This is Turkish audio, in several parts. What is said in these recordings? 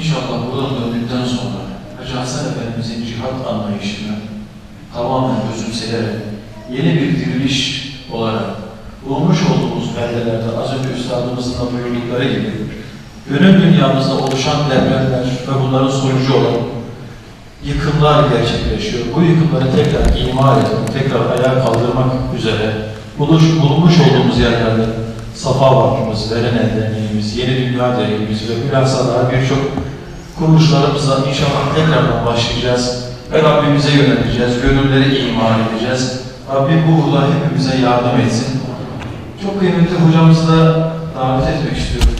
İnşallah buradan döndükten sonra Hacı Hasan Efendimizin cihat anlayışını tamamen özümseyerek yeni bir diriliş olarak bulmuş olduğumuz beldelerde az önce Üstadımızın da buyurdukları gibi gönül dünyamızda oluşan depremler ve bunların sonucu olan yıkımlar gerçekleşiyor. Bu yıkımları tekrar imar etmek, tekrar ayağa kaldırmak üzere buluş, bulunmuş olduğumuz yerlerde Safa Vakfımız, Veren Derneğimiz, Yeni Dünya Derneğimiz ve bilhassa daha birçok kuruluşlarımızla inşallah tekrardan başlayacağız ve Rabbimize yöneleceğiz, gönülleri imar edeceğiz. Rabbim bu uğurda hepimize yardım etsin. Çok kıymetli hocamızı da davet etmek istiyorum.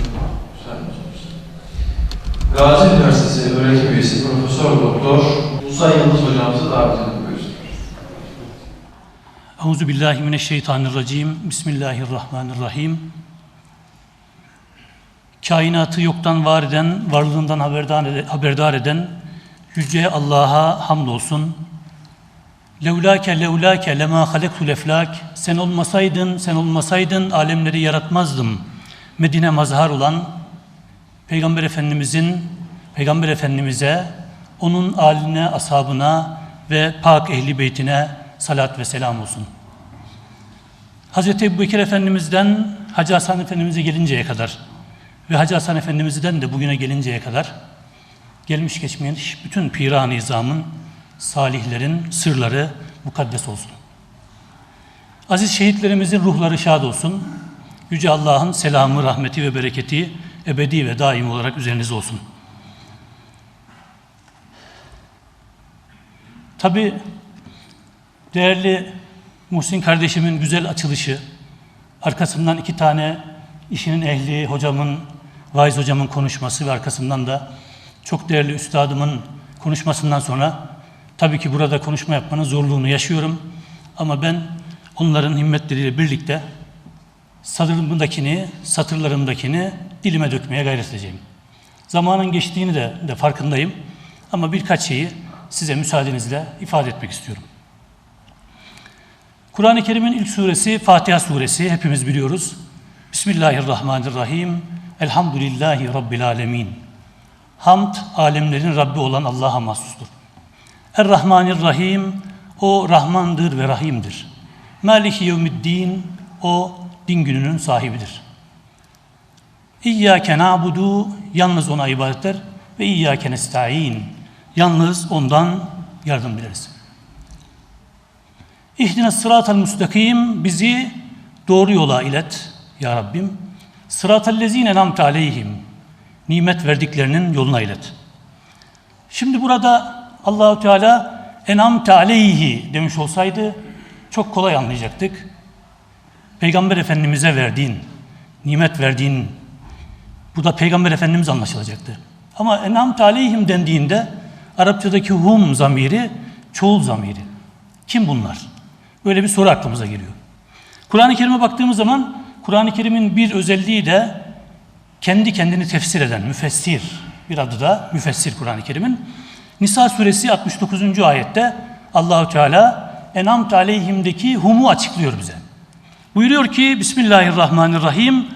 Gazi Üniversitesi öğretim üyesi Profesör Doktor Musa Yıldız hocamızı davet ediyorum. Euzu billahi mineşşeytanirracim. Bismillahirrahmanirrahim. Kainatı yoktan var eden, varlığından haberdar eden, yüce Allah'a hamdolsun. Levlake levlake lema halektul eflak. Sen olmasaydın, sen olmasaydın alemleri yaratmazdım. Medine mazhar olan Peygamber Efendimizin Peygamber Efendimize, onun aline, ashabına ve pak ehli beytine salat ve selam olsun. Hazreti Ebubekir Efendimiz'den Hacı Hasan Efendimiz'e gelinceye kadar ve Hacı Hasan Efendimiz'den de bugüne gelinceye kadar gelmiş geçmeyen bütün piran nizamın, salihlerin sırları mukaddes olsun. Aziz şehitlerimizin ruhları şad olsun. Yüce Allah'ın selamı, rahmeti ve bereketi ebedi ve daim olarak üzerinize olsun. Tabi değerli Muhsin kardeşimin güzel açılışı, arkasından iki tane işinin ehli hocamın, vaiz hocamın konuşması ve arkasından da çok değerli üstadımın konuşmasından sonra tabii ki burada konuşma yapmanın zorluğunu yaşıyorum. Ama ben onların himmetleriyle birlikte sadrımdakini, satırlarımdakini dilime dökmeye gayret edeceğim. Zamanın geçtiğini de, de farkındayım. Ama birkaç şeyi size müsaadenizle ifade etmek istiyorum. Kur'an-ı Kerim'in ilk suresi Fatiha suresi hepimiz biliyoruz. Bismillahirrahmanirrahim. Elhamdülillahi Rabbil alemin. Hamd alemlerin Rabbi olan Allah'a mahsustur. Er-Rahmanir-Rahim o Rahmandır ve Rahim'dir. Maliki yevmiddin o din gününün sahibidir. İyyâke na'budu yalnız ona ibadetler ve iyyâke nesta'in yalnız ondan yardım dileriz. İhdine sıratel müstakim bizi doğru yola ilet ya Rabbim. Sıratel lezine namte aleyhim nimet verdiklerinin yoluna ilet. Şimdi burada Allahu Teala enamte aleyhi demiş olsaydı çok kolay anlayacaktık. Peygamber Efendimiz'e verdiğin, nimet verdiğin bu da Peygamber Efendimiz anlaşılacaktı. Ama enamte aleyhim dendiğinde Arapçadaki hum zamiri çoğul zamiri. Kim bunlar? Böyle bir soru aklımıza geliyor. Kur'an-ı Kerim'e baktığımız zaman Kur'an-ı Kerim'in bir özelliği de kendi kendini tefsir eden müfessir bir adı da müfessir Kur'an-ı Kerim'in. Nisa suresi 69. ayette Allahu Teala Enam aleyhim'deki humu açıklıyor bize. Buyuruyor ki Bismillahirrahmanirrahim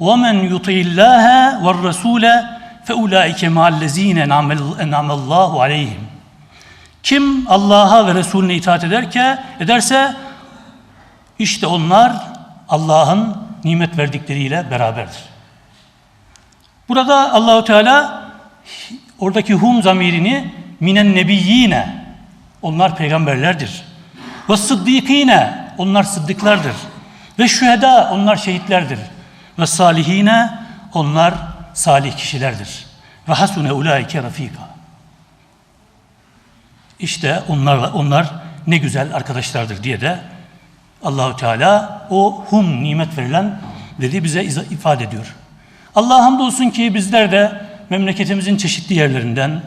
ve men yuti'illaha ve rasule fe ulaike ma'allezine enamallahu aleyhim. Kim Allah'a ve Resulüne itaat ederke ederse işte onlar Allah'ın nimet verdikleriyle beraberdir. Burada Allahu Teala oradaki hum zamirini minen nebiyyine onlar peygamberlerdir. Ve sıddikine onlar sıddıklardır. Ve şüheda onlar şehitlerdir. Ve salihine onlar salih kişilerdir. Ve hasune ulaike rafika. İşte onlar onlar ne güzel arkadaşlardır diye de Allahu Teala o hum nimet verilen dedi bize ifade ediyor. Allah'a hamdolsun ki bizler de memleketimizin çeşitli yerlerinden,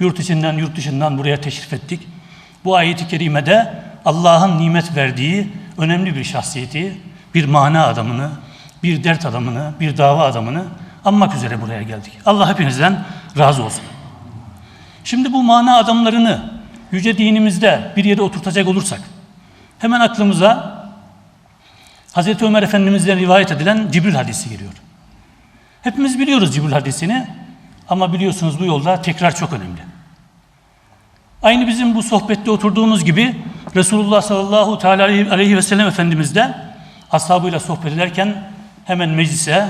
yurt içinden, yurt dışından buraya teşrif ettik. Bu ayeti kerimede Allah'ın nimet verdiği önemli bir şahsiyeti, bir mana adamını, bir dert adamını, bir dava adamını anmak üzere buraya geldik. Allah hepinizden razı olsun. Şimdi bu mana adamlarını yüce dinimizde bir yere oturtacak olursak, hemen aklımıza Hazreti Ömer Efendimiz'den rivayet edilen Cibril hadisi geliyor. Hepimiz biliyoruz Cibril hadisini. Ama biliyorsunuz bu yolda tekrar çok önemli. Aynı bizim bu sohbette oturduğumuz gibi Resulullah sallallahu teala aleyhi ve sellem Efendimiz de ashabıyla sohbet ederken hemen meclise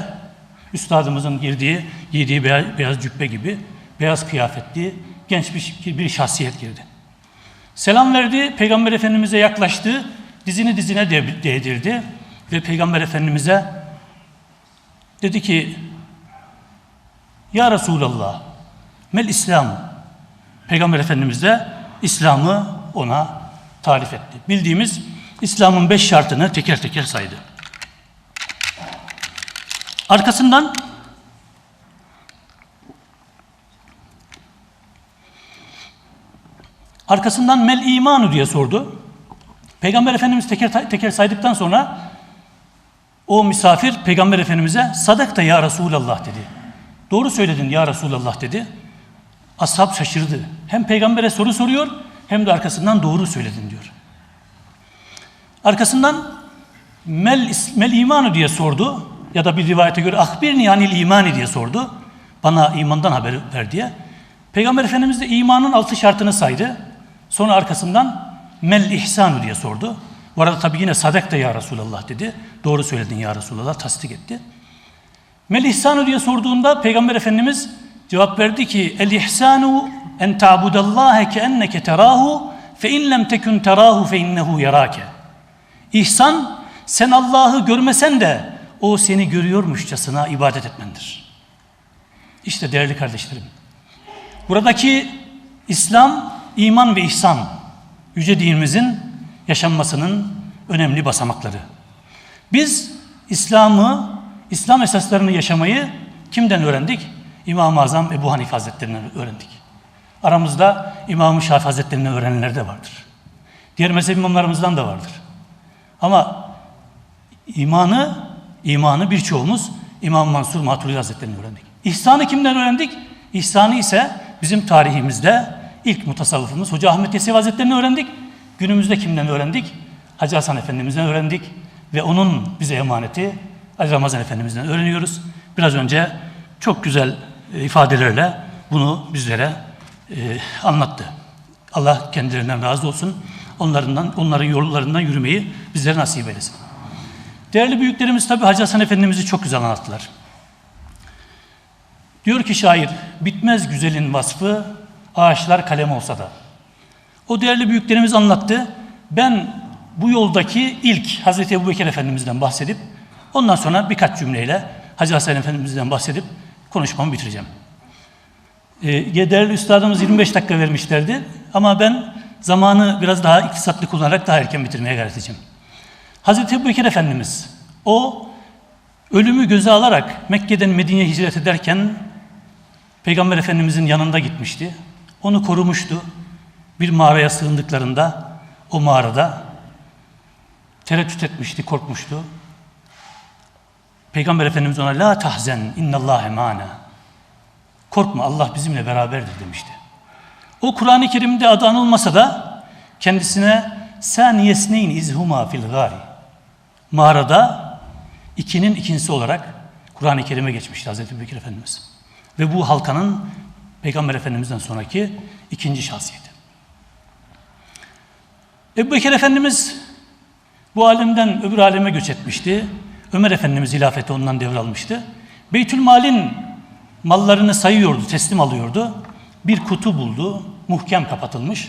üstadımızın girdiği, giydiği beyaz, beyaz cübbe gibi beyaz kıyafetli genç bir, bir şahsiyet girdi. Selam verdi, Peygamber Efendimiz'e yaklaştı, dizini dizine de- değdirdi ve Peygamber Efendimiz'e dedi ki Ya Resulallah, mel İslam. Peygamber Efendimiz de İslam'ı ona tarif etti. Bildiğimiz İslam'ın beş şartını teker teker saydı. Arkasından arkasından mel imanu diye sordu. Peygamber Efendimiz teker teker saydıktan sonra o misafir Peygamber Efendimiz'e sadakta ya Resulallah dedi. Doğru söyledin ya Resulallah dedi. Ashab şaşırdı. Hem peygambere soru soruyor hem de arkasından doğru söyledin diyor. Arkasından mel, mel imanu diye sordu ya da bir rivayete göre ahbirni anil imani diye sordu. Bana imandan haber ver diye. Peygamber Efendimiz de imanın altı şartını saydı. Sonra arkasından mel ihsanu diye sordu. Bu arada tabii yine sadek de ya Resulallah dedi. Doğru söyledin ya Resulallah tasdik etti. Mel ihsanu diye sorduğunda Peygamber Efendimiz cevap verdi ki el ihsanu en ta'budallaha ke enneke terahu fe in lem tekun terahu fe innehu yarake. İhsan sen Allah'ı görmesen de o seni görüyormuşçasına ibadet etmendir. İşte değerli kardeşlerim. Buradaki İslam, iman ve ihsan yüce dinimizin yaşanmasının önemli basamakları. Biz İslam'ı, İslam esaslarını yaşamayı kimden öğrendik? İmam-ı Azam Ebu Hanife Hazretlerinden öğrendik. Aramızda İmam-ı Şafii Hazretlerinden öğrenenler de vardır. Diğer mezhep imamlarımızdan da vardır. Ama imanı, imanı birçoğumuz İmam Mansur Maturidi Hazretlerinden öğrendik. İhsanı kimden öğrendik? İhsanı ise bizim tarihimizde ilk mutasavvıfımız Hoca Ahmet Yesevi Hazretlerinden öğrendik. Günümüzde kimden öğrendik? Hacı Hasan Efendimiz'den öğrendik. Ve onun bize emaneti Ali Ramazan Efendimiz'den öğreniyoruz. Biraz önce çok güzel e, ifadelerle bunu bizlere e, anlattı. Allah kendilerinden razı olsun. Onlarından, onların yollarından yürümeyi bizlere nasip eylesin. Değerli büyüklerimiz tabi Hacı Hasan Efendimiz'i çok güzel anlattılar. Diyor ki şair, bitmez güzelin vasfı ağaçlar kalem olsa da. O değerli büyüklerimiz anlattı. Ben bu yoldaki ilk Hazreti Ebubekir Efendimiz'den bahsedip ondan sonra birkaç cümleyle Hacı Hasan Efendimiz'den bahsedip konuşmamı bitireceğim. Ee, değerli üstadımız 25 dakika vermişlerdi ama ben zamanı biraz daha iktisatlı kullanarak daha erken bitirmeye gayret edeceğim. Hazreti Ebubekir Efendimiz o ölümü göze alarak Mekke'den Medine'ye hicret ederken Peygamber Efendimizin yanında gitmişti. Onu korumuştu. Bir mağaraya sığındıklarında o mağarada tereddüt etmişti, korkmuştu. Peygamber Efendimiz ona la tahzen innallâhe mâna. Korkma Allah bizimle beraberdir demişti. O Kur'an-ı Kerim'de adı anılmasa da kendisine saniyesneyn izhuma fil gari. Mağarada ikinin ikincisi olarak Kur'an-ı Kerim'e geçmişti Hazreti Bekir Efendimiz. Ve bu halkanın Peygamber Efendimiz'den sonraki ikinci şahsiyeti. Ebu Bekir Efendimiz bu alemden öbür aleme göç etmişti. Ömer Efendimiz hilafeti ondan devralmıştı. Beytül Mal'in mallarını sayıyordu, teslim alıyordu. Bir kutu buldu, muhkem kapatılmış.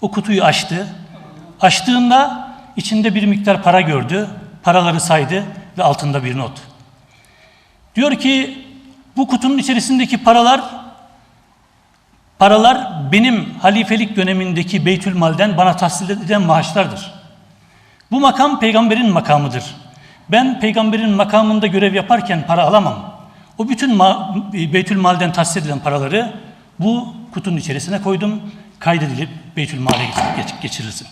O kutuyu açtı. Açtığında içinde bir miktar para gördü. Paraları saydı ve altında bir not. Diyor ki bu kutunun içerisindeki paralar paralar benim halifelik dönemindeki Beytül Mal'den bana tahsil edilen maaşlardır. Bu makam peygamberin makamıdır. Ben peygamberin makamında görev yaparken para alamam. O bütün ma- Beytül Mal'den tahsil edilen paraları bu kutunun içerisine koydum. Kaydedilip Beytül Mal'e geç- geçirirsin.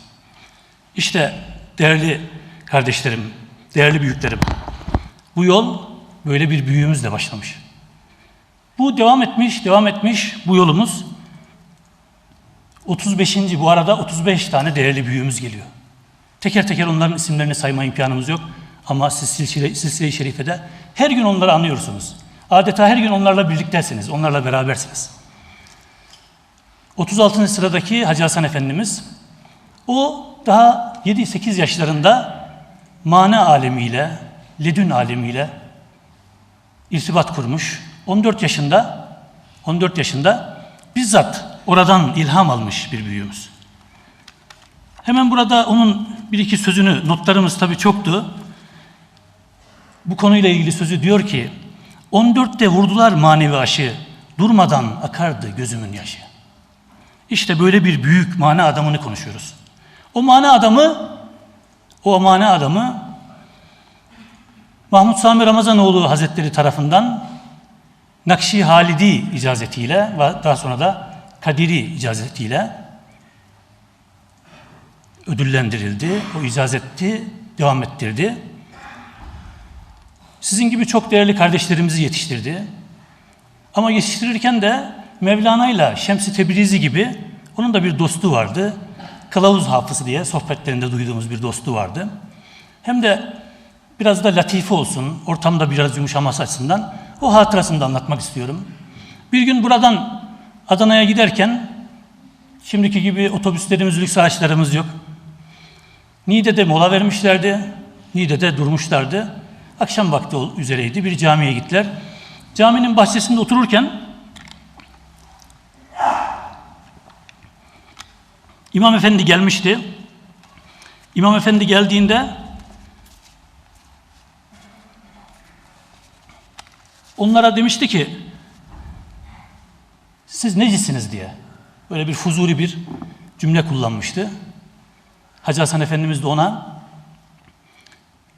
İşte değerli kardeşlerim, değerli büyüklerim. Bu yol böyle bir büyüğümüzle başlamış. Bu devam etmiş, devam etmiş bu yolumuz. 35. bu arada 35 tane değerli büyüğümüz geliyor. Teker teker onların isimlerini sayma imkanımız yok. Ama siz silsile- silsile-i şerifede her gün onları anıyorsunuz. Adeta her gün onlarla birliktesiniz, onlarla berabersiniz. 36. sıradaki Hacı Hasan Efendimiz, o daha 7-8 yaşlarında mana alemiyle, ledün alemiyle irtibat kurmuş. 14 yaşında 14 yaşında bizzat oradan ilham almış bir büyüğümüz. Hemen burada onun bir iki sözünü, notlarımız tabii çoktu. Bu konuyla ilgili sözü diyor ki, 14'te vurdular manevi aşı, durmadan akardı gözümün yaşı. İşte böyle bir büyük mana adamını konuşuyoruz. O mana adamı, o mana adamı Mahmud Sami Ramazanoğlu Hazretleri tarafından Nakşi Halidi icazetiyle ve daha sonra da Kadiri icazetiyle ödüllendirildi. O icazeti devam ettirdi. Sizin gibi çok değerli kardeşlerimizi yetiştirdi. Ama yetiştirirken de Mevlana ile Şems-i Tebrizi gibi onun da bir dostu vardı. Kılavuz Hafızı diye sohbetlerinde duyduğumuz bir dostu vardı. Hem de biraz da latife olsun, ortamda biraz yumuşaması açısından o hatırasını da anlatmak istiyorum. Bir gün buradan Adana'ya giderken, şimdiki gibi otobüslerimiz, lüks araçlarımız yok. Niğde'de mola vermişlerdi, Niğde'de durmuşlardı. Akşam vakti üzereydi, bir camiye gittiler. Caminin bahçesinde otururken İmam Efendi gelmişti. İmam Efendi geldiğinde onlara demişti ki siz necisiniz diye. Böyle bir fuzuli bir cümle kullanmıştı. Hacı Hasan Efendimiz de ona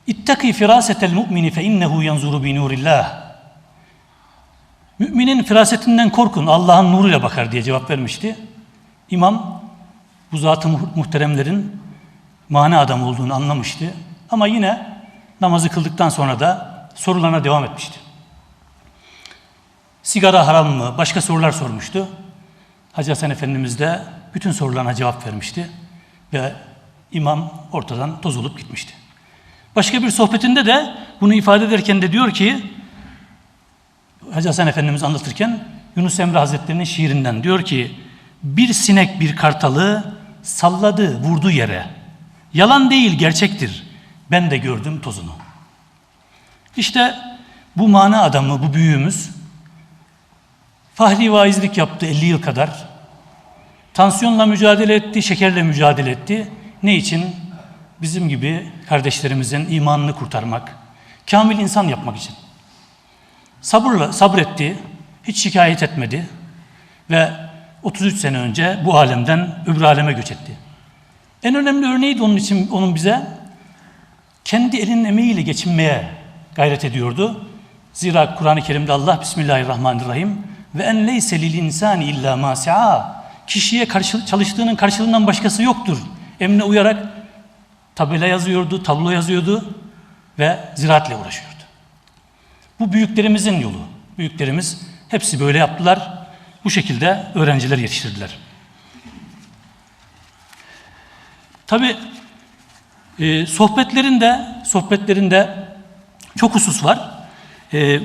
İttaki firasetel mu'mini fe innehu yanzuru bi nurillah. Müminin firasetinden korkun. Allah'ın nuruyla bakar diye cevap vermişti. İmam bu zat-ı muh- muhteremlerin mana adam olduğunu anlamıştı. Ama yine namazı kıldıktan sonra da sorularına devam etmişti. Sigara haram mı? Başka sorular sormuştu. Hacı Hasan Efendimiz de bütün sorularına cevap vermişti. Ve imam ortadan toz olup gitmişti. Başka bir sohbetinde de bunu ifade ederken de diyor ki Hacı Hasan Efendimiz anlatırken Yunus Emre Hazretleri'nin şiirinden diyor ki bir sinek bir kartalı salladı vurdu yere. Yalan değil gerçektir. Ben de gördüm tozunu. İşte bu mana adamı, bu büyüğümüz fahri vaizlik yaptı 50 yıl kadar. Tansiyonla mücadele etti, şekerle mücadele etti. Ne için? Bizim gibi kardeşlerimizin imanını kurtarmak, kamil insan yapmak için. Sabırla sabretti, hiç şikayet etmedi ve 33 sene önce bu alemden öbür aleme göç etti. En önemli örneği de onun için onun bize kendi elinin emeğiyle geçinmeye gayret ediyordu. Zira Kur'an-ı Kerim'de Allah Bismillahirrahmanirrahim ve en leyse lil insani illa ma kişiye karşı, çalıştığının karşılığından başkası yoktur. Emrine uyarak tabela yazıyordu, tablo yazıyordu ve ziraatle uğraşıyordu. Bu büyüklerimizin yolu. Büyüklerimiz hepsi böyle yaptılar. Bu şekilde öğrenciler yetiştirdiler. Tabi e, sohbetlerinde sohbetlerinde çok husus var. E,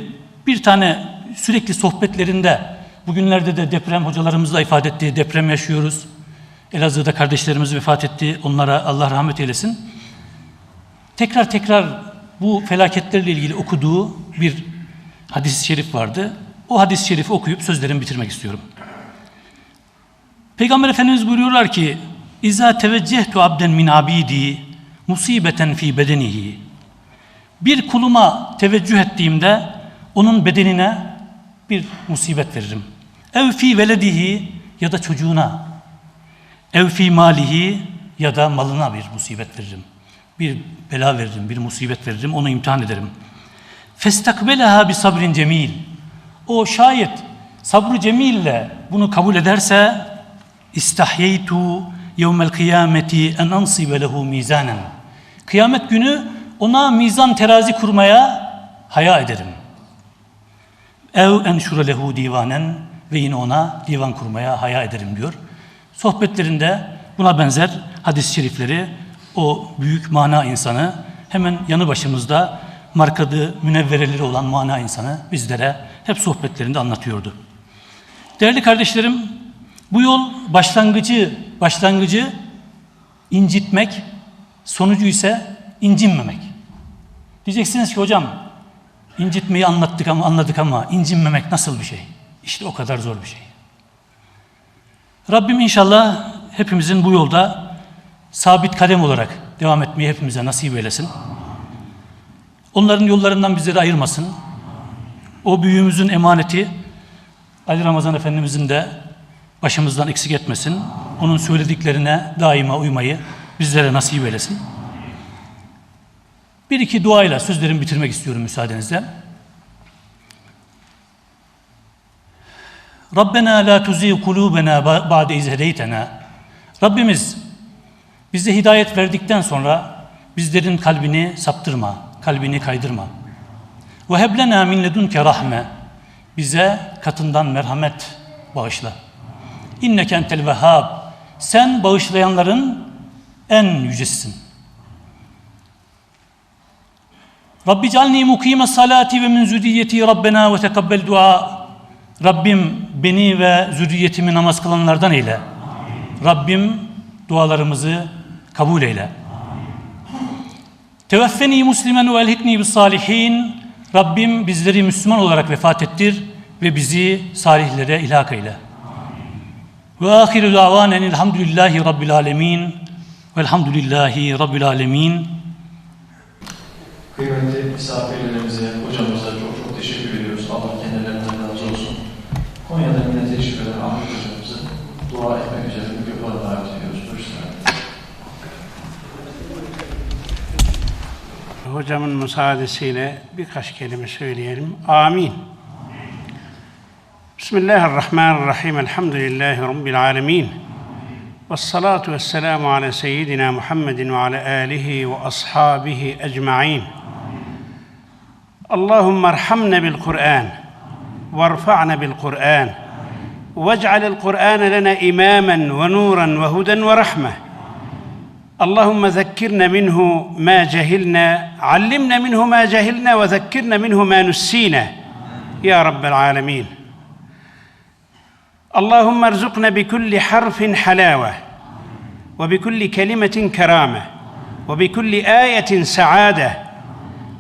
bir tane sürekli sohbetlerinde bugünlerde de deprem hocalarımızla ifade ettiği deprem yaşıyoruz. Elazığ'da kardeşlerimiz vefat etti. Onlara Allah rahmet eylesin. Tekrar tekrar bu felaketlerle ilgili okuduğu bir hadis-i şerif vardı. O hadis-i şerifi okuyup sözlerimi bitirmek istiyorum. Peygamber Efendimiz buyuruyorlar ki İza teveccehtu abden min abidi musibeten fi bedenihi Bir kuluma teveccüh ettiğimde onun bedenine bir musibet veririm. Ev fi veledihi ya da çocuğuna ev fi malihi ya da malına bir musibet veririm. Bir bela veririm, bir musibet veririm, onu imtihan ederim. Festakbelaha bi sabrin cemil. O şayet sabrı cemille bunu kabul ederse istahyeytu yevmel kıyameti en ansibe lehu mizanen. Kıyamet günü ona mizan terazi kurmaya haya ederim. Ev enşure lehu divanen ve yine ona divan kurmaya haya ederim diyor. Sohbetlerinde buna benzer hadis-i şerifleri o büyük mana insanı hemen yanı başımızda markadı münevvereleri olan mana insanı bizlere hep sohbetlerinde anlatıyordu. Değerli kardeşlerim, bu yol başlangıcı başlangıcı incitmek, sonucu ise incinmemek. Diyeceksiniz ki hocam incitmeyi anlattık ama anladık ama incinmemek nasıl bir şey? İşte o kadar zor bir şey. Rabbim inşallah hepimizin bu yolda sabit kadem olarak devam etmeyi hepimize nasip eylesin. Onların yollarından bizleri ayırmasın. O büyüğümüzün emaneti Ali Ramazan Efendimizin de başımızdan eksik etmesin. Onun söylediklerine daima uymayı bizlere nasip eylesin. Bir iki duayla sözlerimi bitirmek istiyorum müsaadenizle. Rabbena la tuzi kulubena ba'de iz hedeytena. Rabbimiz bize hidayet verdikten sonra bizlerin kalbini saptırma, kalbini kaydırma. Ve heblena min ledunke rahme. Bize katından merhamet bağışla. İnneke entel vehhab. Sen bağışlayanların en yücesisin. Rabbi calni mukime salati ve min zürriyeti Rabbena ve tekabbel dua. Rabbim beni ve zürriyetimi namaz kılanlardan eyle. Rabbim dualarımızı kabul eyle. Teveffeni muslimen ve elhikni bis salihin. Rabbim bizleri Müslüman olarak vefat ettir ve bizi salihlere ilhak eyle. Ve ahiru davanen elhamdülillahi rabbil alemin. Velhamdülillahi rabbil alemin. Kıymetli misafirlerimize, hocamıza çok çok teşekkür ediyoruz. Allah kendilerinden razı olsun. Konya'dan yine teşekkür eden Ahmet hocamızı dua etmek üzere mikrofona davet ediyoruz. Buyursunlar. Hocamın müsaadesiyle birkaç kelime söyleyelim. Amin. Bismillahirrahmanirrahim. Elhamdülillahi Rabbil alemin. Vessalatu vesselamu ala seyyidina Muhammedin ve ala alihi ve ashabihi ecma'in. Bil Kur'an. Varfa'na bil Kur'an. واجعل القرآن لنا إماما ونورا وهدى ورحمة اللهم ذكرنا منه ما جهلنا علمنا منه ما جهلنا وذكرنا منه ما نسينا يا رب العالمين اللهم ارزقنا بكل حرف حلاوة وبكل كلمة كرامة وبكل آية سعادة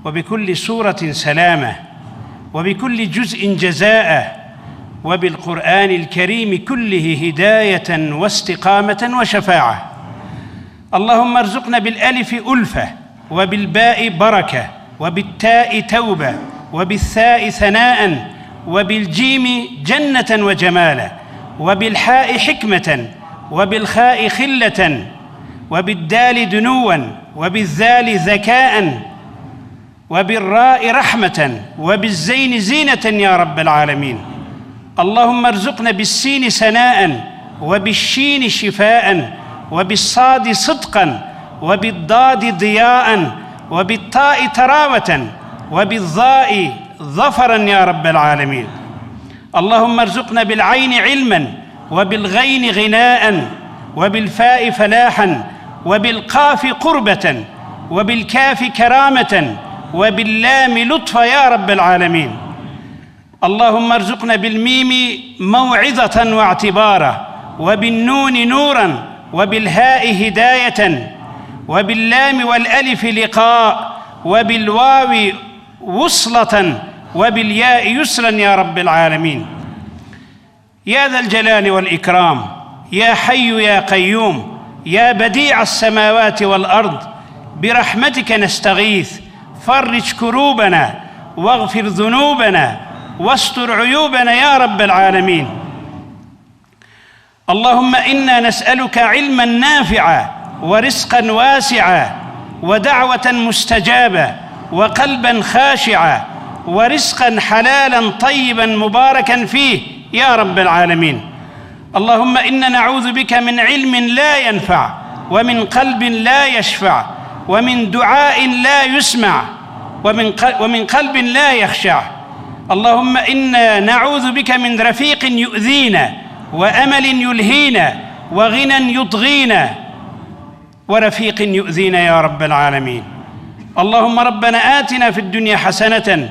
وبكل سورة سلامة وبكل جزء جزاء وبالقرآن الكريم كله هداية واستقامة وشفاعة. اللهم ارزقنا بالألف ألفة وبالباء بركة وبالتاء توبة وبالثاء ثناء وبالجيم جنة وجمالا وبالحاء حكمة وبالخاء خلة وبالدال دنوا وبالذال ذكاء وبالراء رحمة وبالزين زينة يا رب العالمين. اللهم ارزقنا بالسين سناء وبالشين شفاء وبالصاد صدقا وبالضاد ضياء وبالطاء تراوة وبالظاء ظفرا يا رب العالمين. اللهم ارزقنا بالعين علما وبالغين غناء وبالفاء فلاحا وبالقاف قربة وبالكاف كرامة وباللام لطفا يا رب العالمين. اللهم ارزقنا بالميم موعظة واعتبارا وبالنون نورا وبالهاء هداية وباللام والألف لقاء وبالواو وصلة وبالياء يسرا يا رب العالمين. يا ذا الجلال والإكرام يا حي يا قيوم يا بديع السماوات والأرض برحمتك نستغيث فرج كروبنا واغفر ذنوبنا واستر عيوبنا يا رب العالمين. اللهم إنا نسألك علما نافعا ورزقا واسعا ودعوة مستجابة وقلبا خاشعا ورزقا حلالا طيبا مباركا فيه يا رب العالمين. اللهم إنا نعوذ بك من علم لا ينفع ومن قلب لا يشفع ومن دعاء لا يسمع ومن ومن قلب لا يخشع. اللهم إنا نعوذ بك من رفيق يؤذينا وأمل يلهينا وغنى يطغينا ورفيق يؤذينا يا رب العالمين. اللهم ربنا آتنا في الدنيا حسنة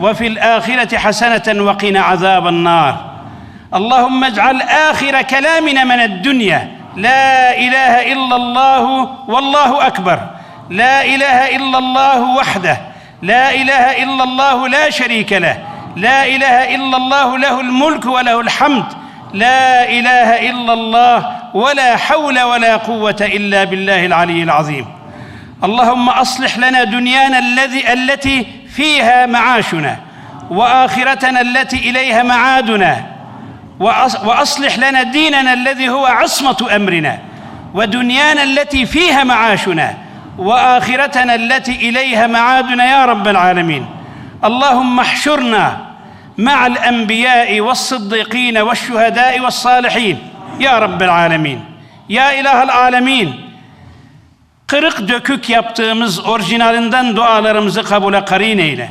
وفي الآخرة حسنة وقنا عذاب النار. اللهم اجعل آخر كلامنا من الدنيا. لا إله إلا الله والله أكبر. لا إله إلا الله وحده. لا إله إلا الله لا شريك له. لا إله إلا الله له الملك وله الحمد. لا إله إلا الله ولا حول ولا قوة إلا بالله العلي العظيم. اللهم أصلح لنا دنيانا الذي التي فيها معاشنا وآخرتنا التي إليها معادنا وأصلح لنا ديننا الذي هو عصمة أمرنا ودنيانا التي فيها معاشنا وآخرتنا التي إليها معادنا يا رب العالمين اللهم احشرنا مع الأنبياء والصديقين والشهداء والصالحين يا رب العالمين يا إله العالمين kırık dökük yaptığımız orijinalinden dualarımızı kabule karin eyle.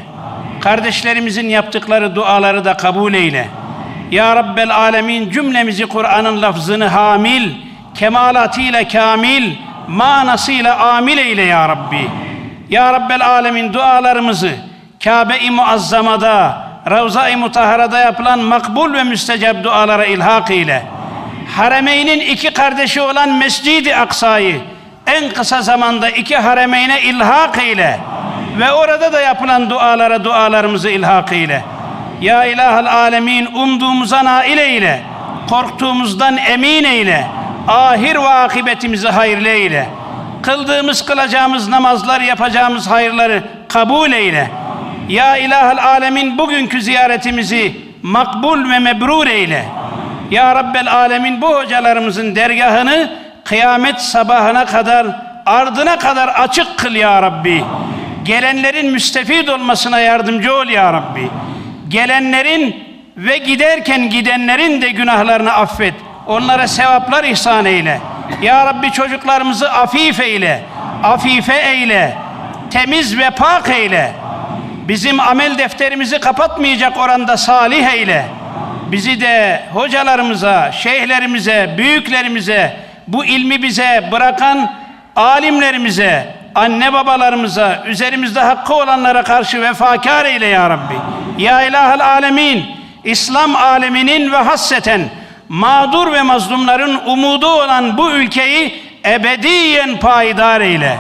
Kardeşlerimizin yaptıkları duaları da kabul eyle. Ya Rabbel Alemin cümlemizi Kur'an'ın lafzını hamil, kemalatıyla kamil, manasıyla amil eyle ya Rabbi. Ya Rabbel Alemin dualarımızı Kabe-i Muazzama'da, Ravza-i Mutahara'da yapılan makbul ve müstecab dualara ilhak eyle. Haremeyn'in iki kardeşi olan Mescid-i Aksa'yı en kısa zamanda iki haremeyne ilhak eyle. Ve orada da yapılan dualara dualarımızı ilhak eyle. Ya ilahal alemin umduğumuza nail eyle. Korktuğumuzdan emin eyle. Ahir ve akıbetimizi hayırlı eyle. Kıldığımız kılacağımız namazlar yapacağımız hayırları kabul eyle. Ya ilahal alemin bugünkü ziyaretimizi makbul ve mebrur eyle. Ya Rabbel Alemin bu hocalarımızın dergahını kıyamet sabahına kadar ardına kadar açık kıl ya Rabbi. Gelenlerin müstefid olmasına yardımcı ol ya Rabbi. Gelenlerin ve giderken gidenlerin de günahlarını affet. Onlara sevaplar ihsan eyle. Ya Rabbi çocuklarımızı afif eyle. Afife eyle. Temiz ve pak eyle. Bizim amel defterimizi kapatmayacak oranda salih eyle. Bizi de hocalarımıza, şeyhlerimize, büyüklerimize, bu ilmi bize bırakan alimlerimize, anne babalarımıza, üzerimizde hakkı olanlara karşı vefakar eyle ya Rabbi. Ya ilahel alemin, İslam aleminin ve hasseten mağdur ve mazlumların umudu olan bu ülkeyi ebediyen payidar eyle.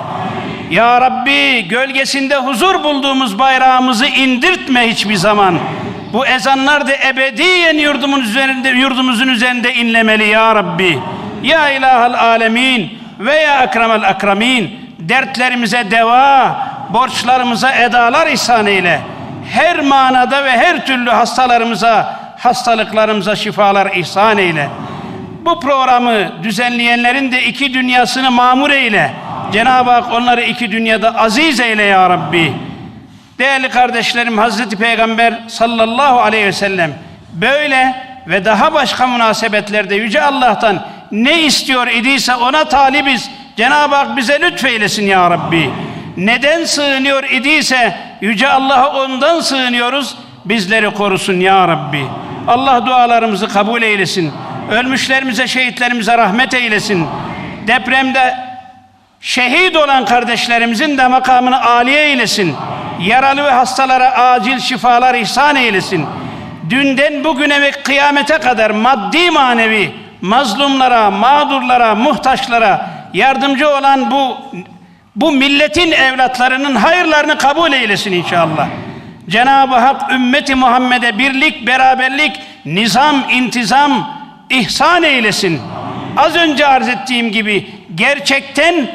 Ya Rabbi gölgesinde huzur bulduğumuz bayrağımızı indirtme hiçbir zaman. Bu ezanlar da ebediyen yurdumun üzerinde, yurdumuzun üzerinde inlemeli ya Rabbi. Ya ilahal alemin ve ya ekremel akramin. Dertlerimize deva, borçlarımıza edalar ihsan eyle. Her manada ve her türlü hastalarımıza, hastalıklarımıza şifalar ihsan eyle. Bu programı düzenleyenlerin de iki dünyasını mamur eyle. Cenab-ı Hak onları iki dünyada aziz eyle ya Rabbi. Değerli kardeşlerim Hazreti Peygamber sallallahu aleyhi ve sellem böyle ve daha başka münasebetlerde Yüce Allah'tan ne istiyor idiyse ona talibiz. Cenab-ı Hak bize lütfeylesin ya Rabbi. Neden sığınıyor idiyse Yüce Allah'a ondan sığınıyoruz. Bizleri korusun ya Rabbi. Allah dualarımızı kabul eylesin. Ölmüşlerimize, şehitlerimize rahmet eylesin. Depremde şehit olan kardeşlerimizin de makamını âliye eylesin. Yaralı ve hastalara acil şifalar ihsan eylesin. Dünden bugüne ve kıyamete kadar maddi manevi mazlumlara, mağdurlara, muhtaçlara yardımcı olan bu bu milletin evlatlarının hayırlarını kabul eylesin inşallah. Cenab-ı Hak ümmeti Muhammed'e birlik, beraberlik, nizam, intizam ihsan eylesin. Az önce arz ettiğim gibi gerçekten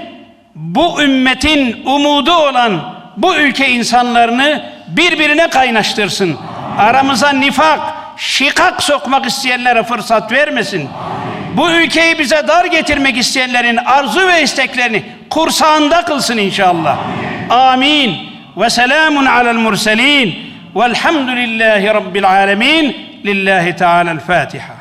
bu ümmetin umudu olan bu ülke insanlarını birbirine kaynaştırsın. Aramıza nifak, şikak sokmak isteyenlere fırsat vermesin. Bu ülkeyi bize dar getirmek isteyenlerin arzu ve isteklerini kursağında kılsın inşallah. Amin. Ve selamun alel murselin. Velhamdülillahi Rabbil alemin. Lillahi Teala'l Fatiha.